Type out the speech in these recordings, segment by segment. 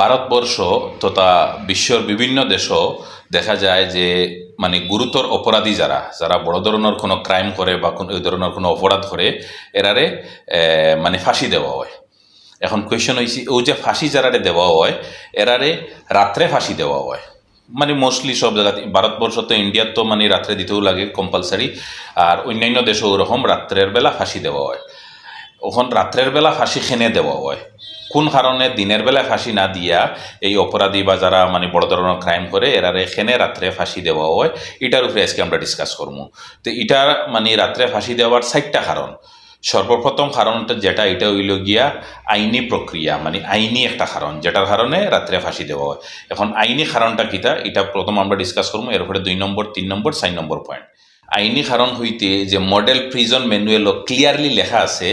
ভারতবর্ষ তথা বিশ্বর বিভিন্ন দেশও দেখা যায় যে মানে গুরুতর অপরাধী যারা যারা বড় ধরনের কোনো ক্রাইম করে বা কোনো, এই ধরনের কোনো অপরাধ করে, এরারে মানে ফাঁসি দেওয়া হয়। এখন কোয়েশন হয়েছে ও যে ফাঁসি যারারে দেওয়া হয়, এরারে রাত্রে ফাঁসি দেওয়া হয়। মানে মোস্টলি সব জায়গাতে, ভারতবর্ষ তো ইন্ডিয়ার তো মানে রাত্রে দিতেও লাগে কম্পালসারি আর অন্যান্য দেশেও ওরকম রাত্রের বেলা ফাঁসি দেওয়া হয়। ওখন রাত্রের বেলা ফাঁসি খেনে দেওয়া হয়? কোন কারণে দিনের বেলা ফাঁসি না দিয়া এই অপরাধী বা যারা মানে বড় ধরনের ক্রাইম করে, এরারে এখানে রাত্রে ফাঁসি দেওয়া হয়। এটার উপরে আজকে আমরা ডিসকাস করব। তো এটার মানে রাত্রে ফাঁসি দেওয়ার চারটা কারণ। সর্বপ্রথম কারণটা যেটা, এটা হইল গিয়া আইনি প্রক্রিয়া মানে আইনি একটা কারণ, যেটার কারণে রাত্রে ফাঁসি দেওয়া হয়। এখন আইনি কারণটা কিটা, এটা প্রথম আমরা ডিসকাস করব এরপরে দুই নম্বর, তিন নম্বর, চার নম্বর পয়েন্ট আইনি কারণ হইতে যে মডেল প্রিজন ম্যানুয়ালও ক্লিয়ারলি লেখা আছে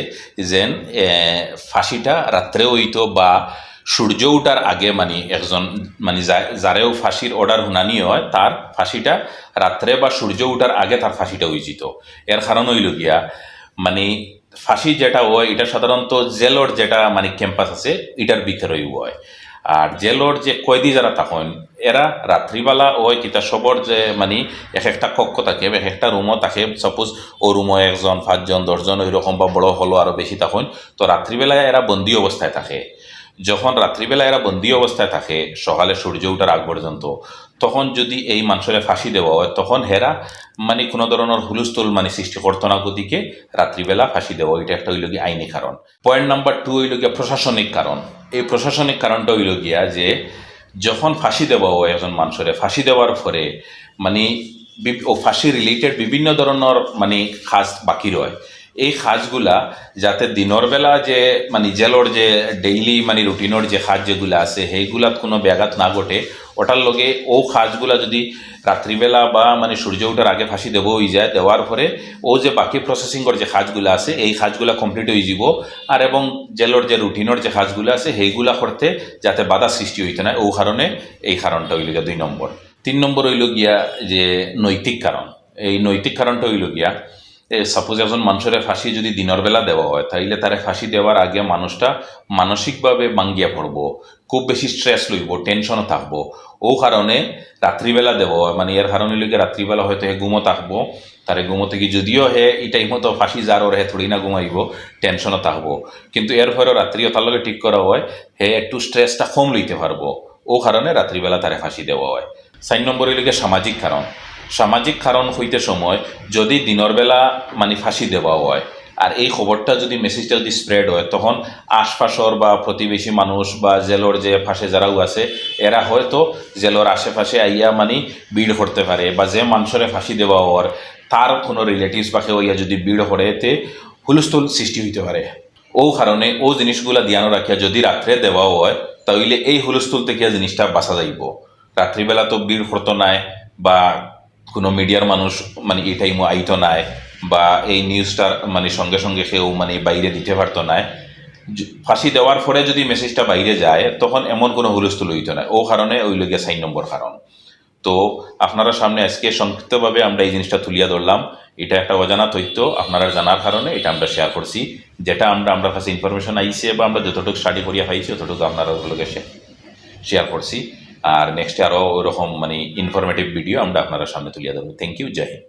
এ, ফাঁসিটা রাত্রে হইতো বা সূর্য উঠার আগে মানে একজন মানে যা- যারেও ফাঁসির অর্ডার শুনানি হয় তার ফাঁসিটা রাত্রে বা সূর্য উঠার আগে তার ফাঁসিটা হইজিত এর কারণ হইল গিয়া মানে ফাঁসি যেটা হয় এটা সাধারণত জেলর যেটা মানে ক্যাম্পাস আছে এটার ভিতরেই হয়। আর জেলর যে কয়েদি যারা তখন এরা রাত্রিবেলা ওই কিতা সবর যে মানে এক একটা কক্ষ থাকে, এক একটা রুমও থাকে। সাপোজ ও রুমও একজন, পাঁচজন, দশজন, ওইরকম বা বড় হলো আরও বেশি তখন তো রাত্রিবেলায় এরা বন্দি অবস্থায় থাকে। যখন রাত্রিবেলা এরা বন্দি অবস্থায় থাকে, সকালে সূর্য ওঠার আগ পর্যন্ত, তখন যদি এই মানুষের ফাঁসি দেওয়া হয়, তখন হেরা মানে কোনো ধরনের হুলস্থুল মানে সৃষ্টি করতো না গতিকে রাত্রিবেলা ফাঁসি দেওয়া, এটা একটা হইল আইনি কারণ। পয়েন্ট নাম্বার টু হইল প্রশাসনিক কারণ। এই প্রশাসনিক কারণটা হইল গিয়া যে যখন ফাঁসি দেওয়া হয় একজন মানুষের, ফাঁসি দেওয়ার পরে মানে ও ফাঁসি রিলেটেড বিভিন্ন ধরনের মানে কাজ বাকি রয়। এই কাজগুলা যাতে দিনের বেলা যে মানে জেলর যে ডেইলি মানে রুটিনের যে কাজ যেগুলো আছে, সেইগুলাত কোনো ব্যাঘাত না ঘটে, ওটার লগে ও খাজগুলা যদি রাত্রিবেলা বা মানে সূর্য ওঠার আগে ফাঁসি দেবো হয়ে যায়, দেওয়ার পরে ও যে বাকি প্রসেসিংয়ের যে কাজগুলো আছে, এই খাজগুলা কমপ্লিট হয়ে যাব। আর এবং জেলর যে রুটিনের যে কাজগুলো আছে, সেইগুলা করতে যাতে বাধা সৃষ্টি হইতে না, ও কারণে এই কারণটা হইল গিয়া দুই নম্বর। তিন নম্বর হইল গিয়া যে নৈতিক কারণ। এই নৈতিক কারণটা হইল গিয়া সাপোজ একজন মানুষের ফাঁসি যদি দিনের বেলা দেওয়া হয়, তাইলে তারে ফাঁসি দেওয়ার আগে মানুষটা মানসিকভাবে বাঙ্গিয়া পড়ব, খুব বেশি স্ট্রেস লইব টেনশনও থাকব। ও কারণে রাত্রিবেলা দেব। মানে এর কারণে লইগে রাত্রিবেলা হয়তো হে ঘুমো থাকব, তারে ঘুমো থেকে যদিও হে এই টাইম মতো ফাঁসি যার ওর হে থোড়ি না ঘুমাইব টেনশনও থাকব। কিন্তু এর ফলে রাত্রিও তার লগে ঠিক করা হয়, হে একটু স্ট্রেসটা কম লইতে পারব। ও কারণে রাত্রিবেলা তারে ফাঁসি দেওয়া হয়। চার নম্বর হইলে সামাজিক কারণ। সামাজিক কারণ হইতে সময় যদি দিনের বেলা মানে ফাঁসি দেওয়া হয়, আর এই খবরটা যদি মেসেজটা যদি স্প্রেড হয়, তখন আশপাশর বা প্রতিবেশী মানুষ বা জেলর যে ফাঁসে যারাও আছে, এরা হয়তো জেলর আশেপাশে আইয়া মানে ভিড় করতে পারে বা যে মানুষের ফাঁসি দেওয়া হওয়ার তার কোনো রিলেটিভস বা কেউ ইয়া যদি ভিড় করে এতে হুলস্থুল সৃষ্টি হইতে পারে। ও কারণে ও জিনিসগুলা ধ্যান রাখিয়া যদি রাত্রে দেওয়াও হয়, তাহলে এই হুলস্থুল থেকে জিনিসটা বাঁচা যাইব। রাত্রিবেলা তো ভিড় করতো নাই বা কোনো মিডিয়ার মানুষ মানে এই টাইমও আইতো নাই বা এই নিউজটার মানে সঙ্গে সঙ্গে কেউ মানে বাইরে দিতে পারতো না ফাঁসি দেওয়ার পরে যদি মেসেজটা বাইরে যায়, তখন এমন কোনো হুলস্থুল হইতো না। ও কারণে ওই লগে চার নম্বর কারণ। তো আপনারা সামনে আজকে সংক্ষিপ্তভাবে আমরা এই জিনিসটা তুলিয়া ধরলাম। এটা একটা অজানা তথ্য, আপনারা জানার কারণে এটা আমরা শেয়ার করছি। যেটা আমরা আমরা কাছে ইনফরমেশন আইছে বা আমরা যতটুকু স্টাডি করিয়া পাইছি ততটুকু আপনারা ওগুলোকে শেয়ার করছি। আর নেক্সটে আরও ওরকম মানে ইনফরমেটিভ ভিডিও আমরা আপনারা সামনে তুলিয়া দেবো থ্যাংক ইউ জয় হিন্দ